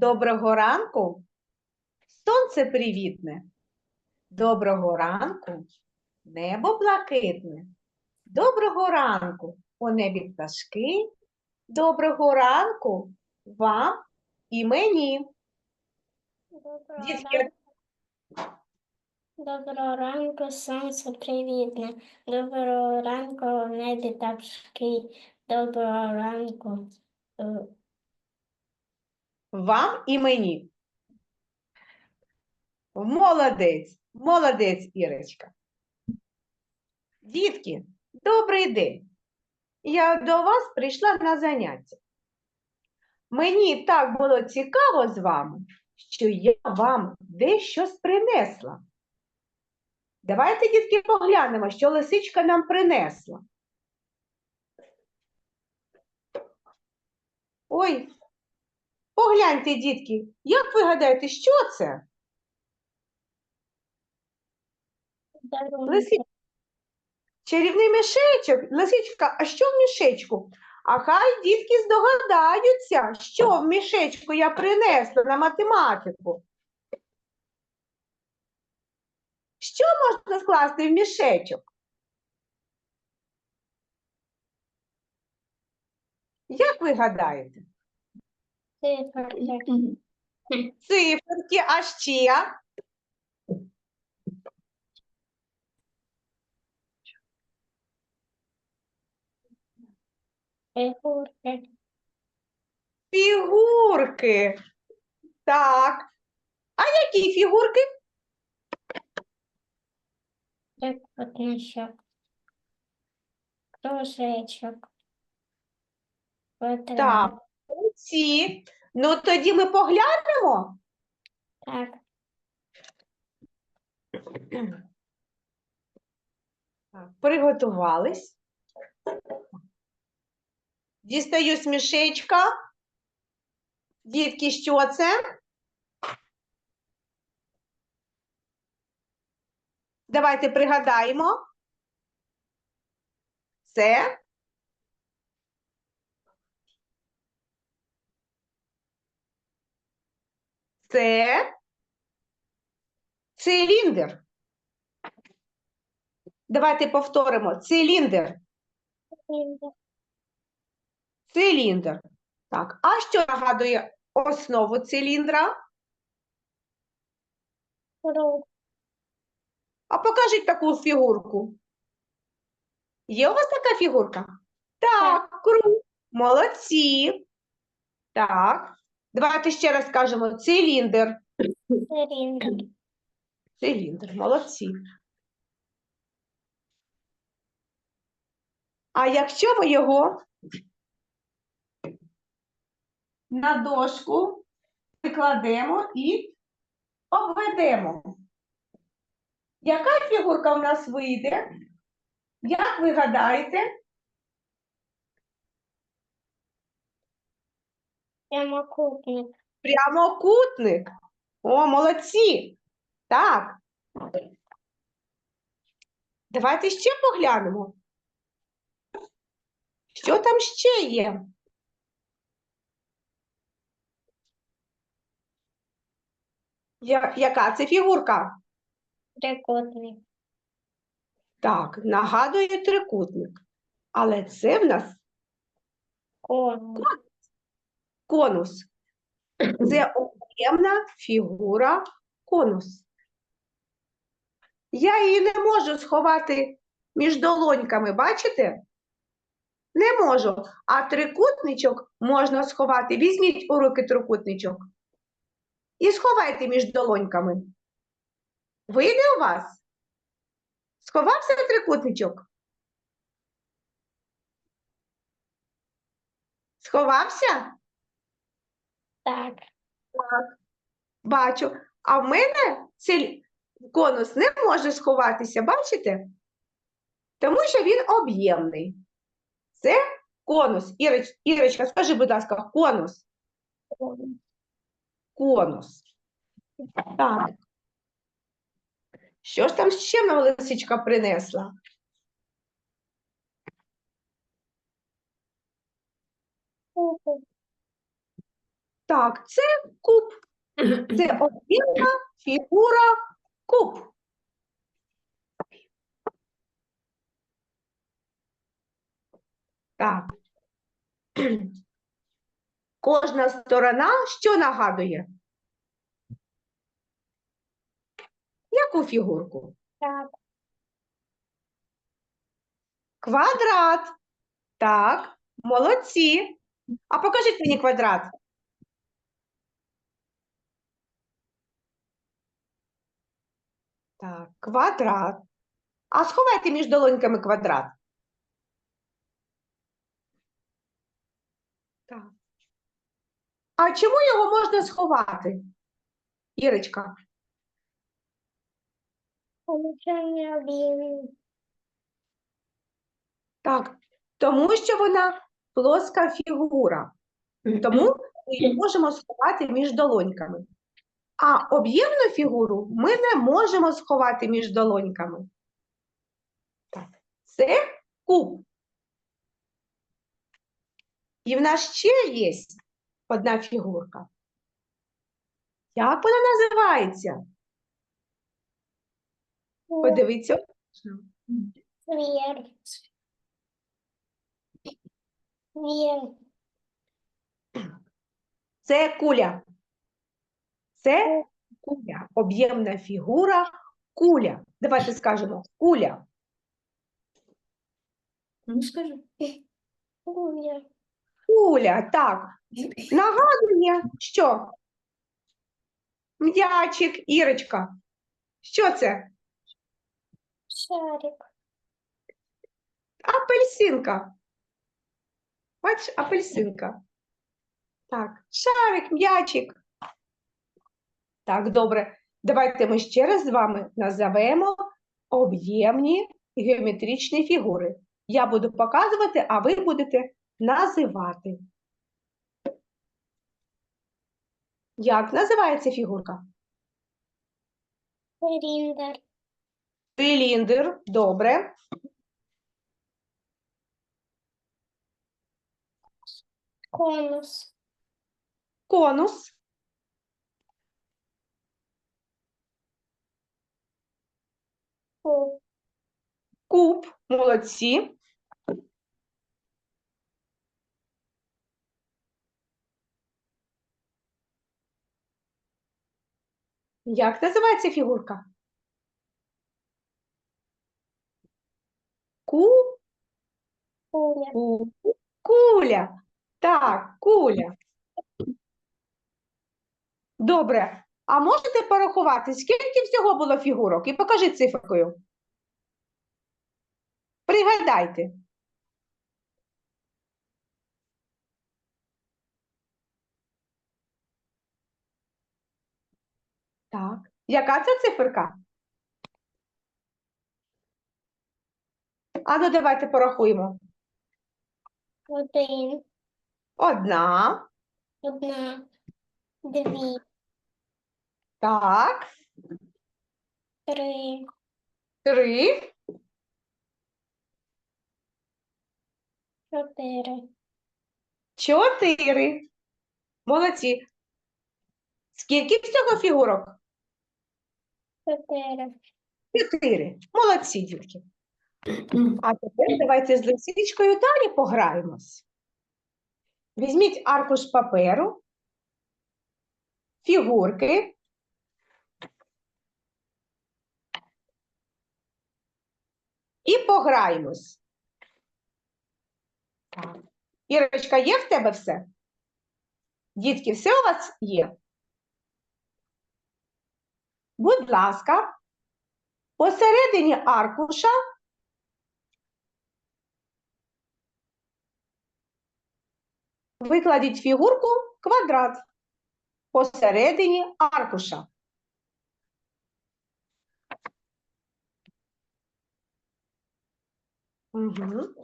Доброго ранку. Сонце привітне. Доброго ранку. Небо блакитне. Доброго ранку. У небі пташки. Доброго ранку вам і мені. Доброго Дітки, ранку. Доброго ранку, сонце привітне. Доброго ранку, небі пташки. Доброго ранку. Вам і мені. Молодець, молодець, Ірочка. Дітки, добрий день. Я до вас прийшла на заняття. Мені так було цікаво з вами, що я вам дещо принесла. Давайте, дітки, поглянемо, що лисичка нам принесла. Ой, погляньте, дітки, як ви гадаєте, що це? Лисичка. Чарівний мішечок. Лисичка, а що в мішечку? А хай дітки здогадаються, що в мішечку я принесла на математику. Що можна скласти в мішечок? Як ви гадаєте? Циферки. Циферки, а ще Фігурки. фігурки. Так. А які фігурки? Трикутничок. Кружечок. Квадрат. Так. Ці. Ну тоді ми поглянемо. Так. Так, Приготувались. Дістаю з мішечка. Дітки, що це? Давайте пригадаємо. Це це циліндр. Давайте повторимо. Циліндр. Циліндр. Так, а що нагадує основу циліндра? Круг. А покажіть таку фігурку. Є у вас така фігурка? Так, круг. Молодці. Так. Давайте ще раз скажемо циліндр. Циліндр. Циліндр, молодці. А якщо ми його на дошку прикладемо і обведемо, яка фігурка в нас вийде? Як ви гадаєте? Прямокутник. Прямокутник. О, молодці. Так. Давайте ще поглянемо. Що там ще є? Я- Яка це фігурка? Трикутник. Так, нагадує трикутник. Але це в нас Конус. Конус. Це об'ємна фігура конус. Я її не можу сховати між долоньками, бачите? Не можу. А трикутничок можна сховати. Візьміть у руки трикутничок і сховайте між долоньками. Вийде у вас? Сховався трикутничок? Сховався? Так. Бачу. А в мене цей конус не може сховатися, бачите? Тому що він об'ємний. Це конус. Іроч, Ірочка, скажи, будь ласка, конус. Конус. Так. Що ж там ще нам лисичка принесла? Так, це куб. Це об'ємна фігура куб. Так. Кожна сторона що нагадує? Яку фігурку? Так. Квадрат. Так, молодці. А покажіть мені квадрат. Так, квадрат. А сховайте між долоньками квадрат. Так. А чому його можна сховати? Ірочка, Получення об'ємів. так, тому що вона плоска фігура. Тому ми її можемо сховати між долоньками. А об'ємну фігуру ми не можемо сховати між долоньками. Так, це куб. І в нас ще є одна фігурка. Як вона називається? Подивіться. Вір. Вір. Це куля. Це куля. Об'ємна фігура куля. Давайте скажемо куля. Ну, скажи. Вір. Куля, так. Нагадує, що? М'ячик, Ірочка. Що це? Шарик. Апельсинка. Бач, апельсинка. Так, шарик, м'ячик. Так, добре. Давайте ми ще раз з вами назовемо об'ємні геометричні фігури. Я буду показувати, а ви будете називати. Як називається фігурка? Циліндр. Циліндр. Добре. Конус. Конус. Куб. Куб. Молодці. Як називається фігурка? Ку, Куля. ку, куля. Так, куля. Добре. А можете порахувати, скільки всього було фігурок? І покажи цифрою. Пригадайте. Так. Яка це циферка? А ну давайте порахуємо. Один. Одна. Одна. Дві. Так. Три. Три. Чотири. Чотири. Молодці. Скільки всього фігурок? Чотири. Чотири. Молодці, дітки. А тепер давайте з лисичкою далі пограємось. Візьміть аркуш паперу, фігурки. І пограємось. Так. Ірочка, є в тебе все? Дітки, все у вас є? Будь ласка, посередині аркуша викладіть фігурку квадрат посередині аркуша. Угу.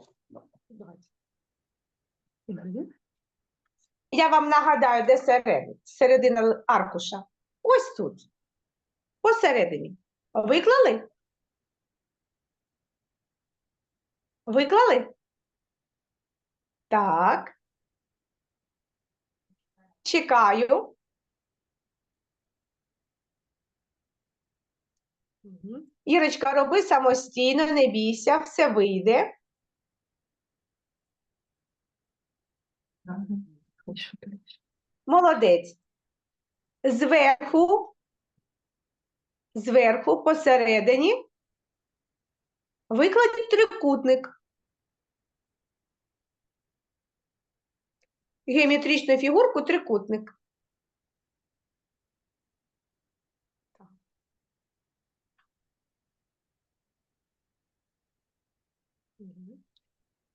Я вам нагадаю, де середина, середина аркуша. Ось тут. Посередині. Виклали? Виклали? Так. Чекаю. Ірочка, роби самостійно, не бійся, все вийде. Молодець. Зверху, зверху, посередині, викладіть трикутник. Геометричну фігурку трикутник.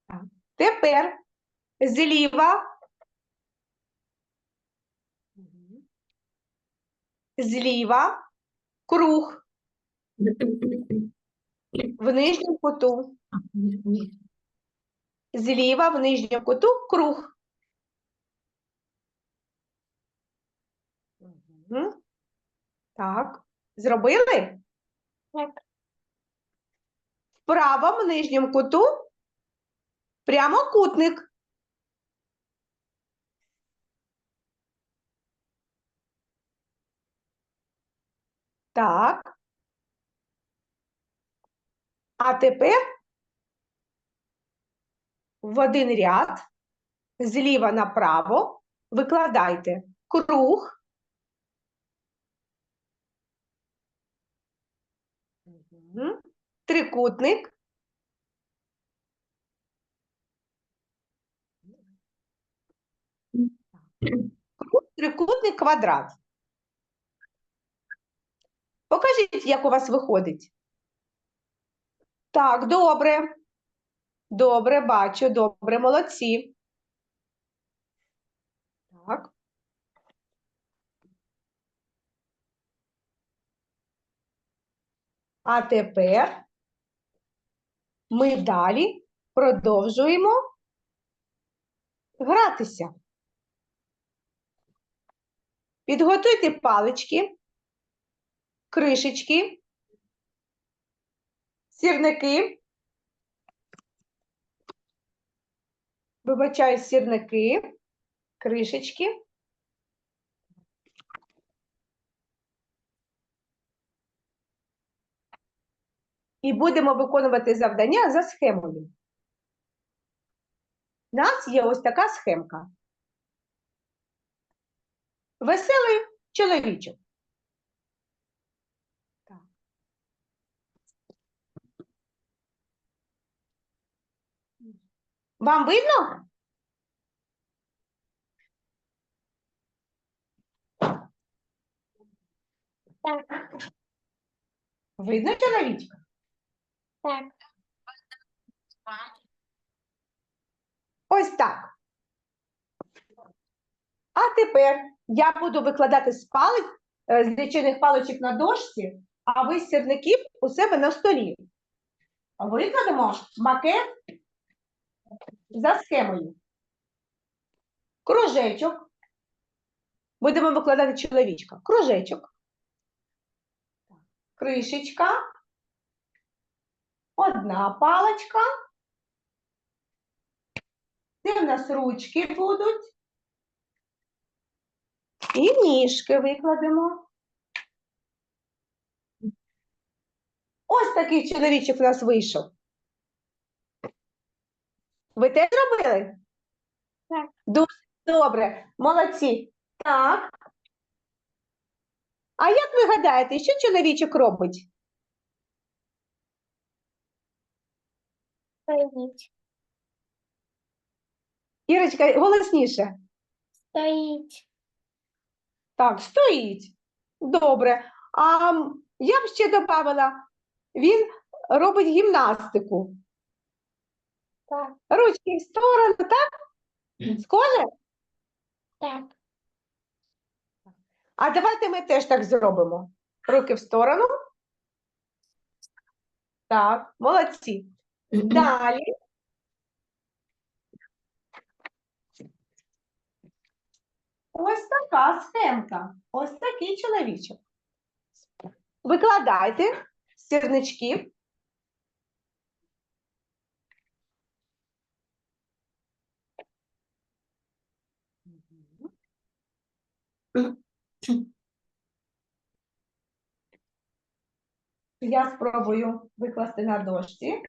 Так. Тепер зліва. Зліва круг в нижньому куту. Зліва в нижньому куту круг. Так, зробили? Так. В правому нижньому куту прямокутник. Так. А тепер в один ряд зліва направо викладайте круг. Мгм. Трикутник. Трикутник, квадрат. Покажіть, як у вас виходить. Так, добре. Добре, бачу, добре, молодці. Так. А тепер ми далі продовжуємо гратися. Підготуйте палички, кришечки, сірники. Вибачаю, сірники, кришечки. І будемо виконувати завдання за схемою. У нас є ось така схемка. Веселий чоловічок. Так. Вам видно? Так. Видно чоловічка? Так. Ось так. А тепер я буду викладати з палиць, е, з лічильних паличок на дошці, а ви з сірників у себе на столі. Викладемо макет за схемою. Кружечок. Будемо викладати чоловічка. Кружечок. Кришечка. Одна паличка. Це в нас ручки будуть. І ніжки викладемо. Ось такий чоловічок у нас вийшов. Ви теж робили? Так. Дуже добре, молодці. Так. А як ви гадаєте, що чоловічок робить? Стоїть. Ірочка, голосніше. Стоїть. Так, стоїть. Добре. А я б ще додавала, він робить гімнастику. Так. Ручки в сторону, так? Схоже? Так. А давайте ми теж так зробимо. Руки в сторону. Так, молодці. Далі. Ось така схемка. Ось такий чоловічок. Викладайте сірнички. Я спробую викласти на дошці.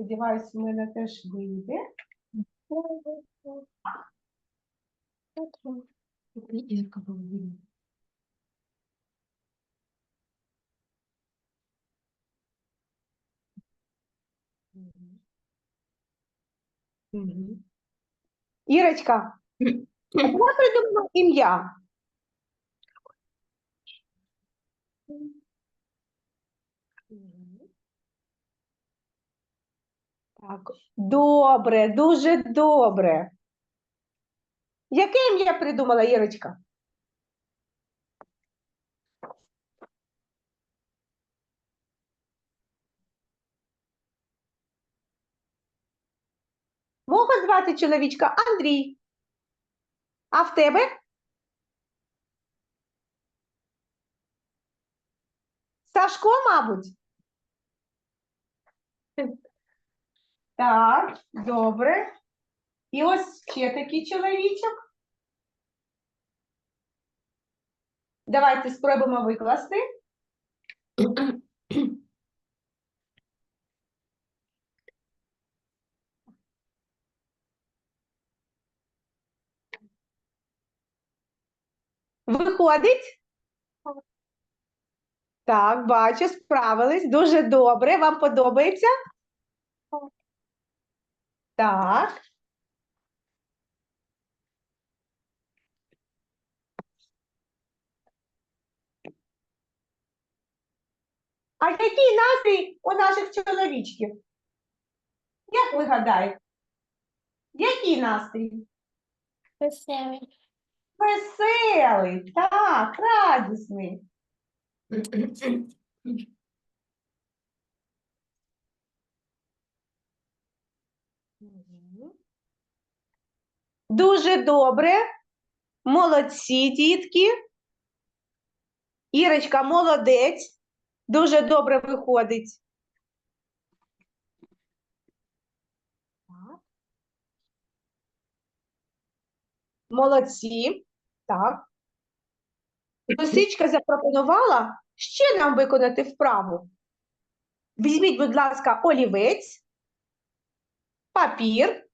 Сподіваюсь, в мене теж вийде. Ірочка, я придумала ім'я. Так, добре, дуже добре. Яке ім'я придумала Ірочка? Мого звати чоловічка Андрій. А в тебе? Сашко, мабуть? Так, добре. І ось ще такий чоловічок. Давайте спробуємо викласти. Виходить? Так, бачу, справились. Дуже добре. Вам подобається? Так. А який настрій у наших чоловічків? Як ви гадаєте? Який настрій? Веселий. Веселий, так, радісний. Дуже добре. Молодці, дітки. Ірочка, молодець. Дуже добре виходить. Молодці. Так. Лисичка запропонувала ще нам виконати вправу. Візьміть, будь ласка, олівець, папір.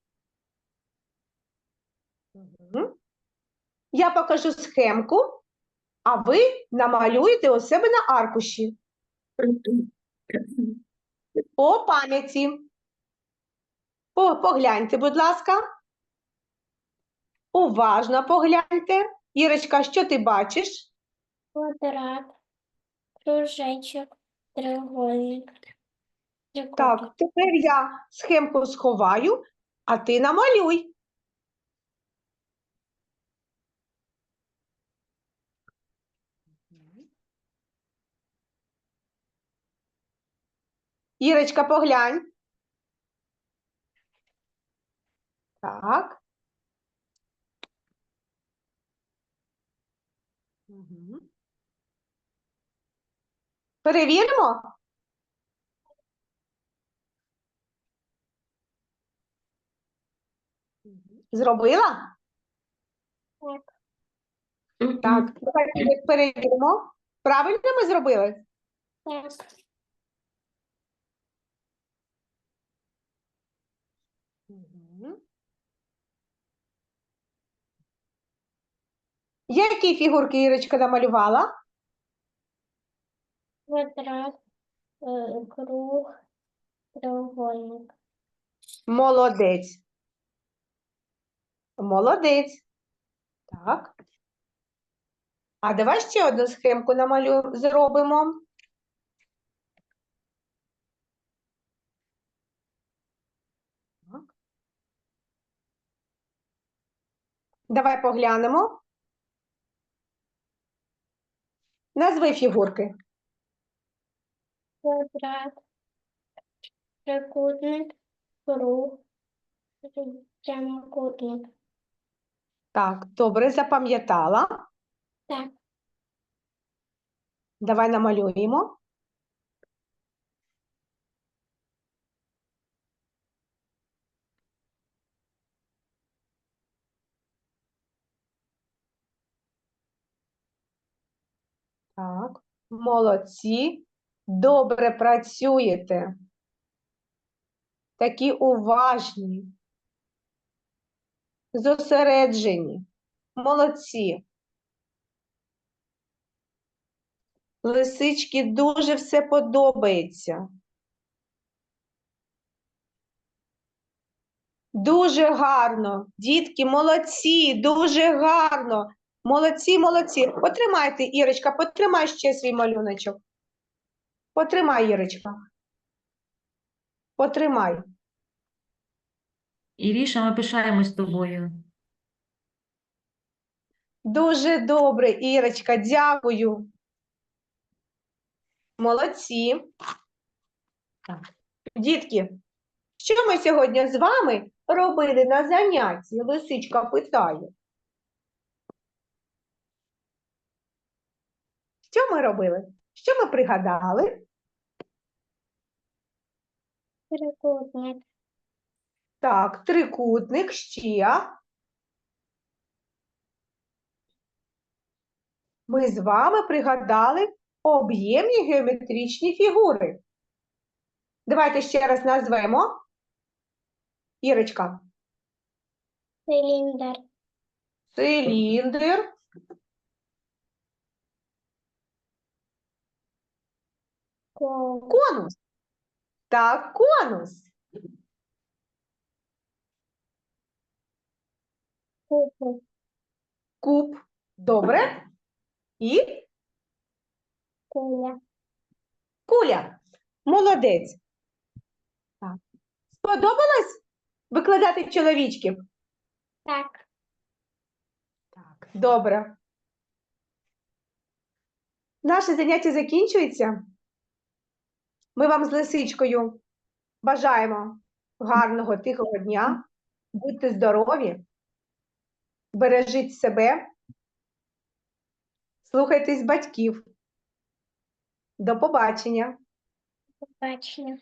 Я покажу схемку, а ви намалюєте у себе на аркуші по пам'яті. Погляньте, будь ласка. Уважно погляньте. Ірочка, що ти бачиш? Квадрат. Кружечок. Треугольник. Так, тепер я схемку сховаю, а ти намалюй. Ірочка, поглянь. Так. Мгм. Перевіримо? Зробила? Так. Так, давайте перевіримо. Правильно ми зробили? Так. Які фігурки Ірочка намалювала? Квадрат. е, Круг. Треугольник. Молодець. Молодець. Так. А давай ще одну схемку намалю... зробимо. Так. Давай поглянемо. Назви фігурки. Квадрат. Трикутник. Круг. Прямокутник. Так, добре, запам'ятала. Так. Давай намалюємо. Так, молодці. Добре працюєте. Такі уважні. Зосереджені. Молодці. Лисички дуже все подобається. Дуже гарно. Дітки, молодці, дуже гарно. Молодці, молодці. Потримайте, Ірочка, потримай ще свій малюночок. Потримай, Ірочка. Потримай. Іріша, ми пишаємось тобою. Дуже добре, Ірочка, дякую. Молодці. Так. Дітки, що ми сьогодні з вами робили на занятті? Лисичка питає. Що ми робили? Що ми пригадали? Трикутник. Так, трикутник ще. Ми з вами пригадали об'ємні геометричні фігури. Давайте ще раз назвемо. Ірочка, Циліндр. циліндр, конус. Так, конус. Куб. Добре. І Куля. куля. Молодець. Так. Сподобалось викладати чоловічків? Так. Так, добре. Наше заняття закінчується. Ми вам з лисичкою бажаємо гарного, тихого дня. Будьте здорові, бережіть себе, слухайтесь батьків. До побачення. Побачення.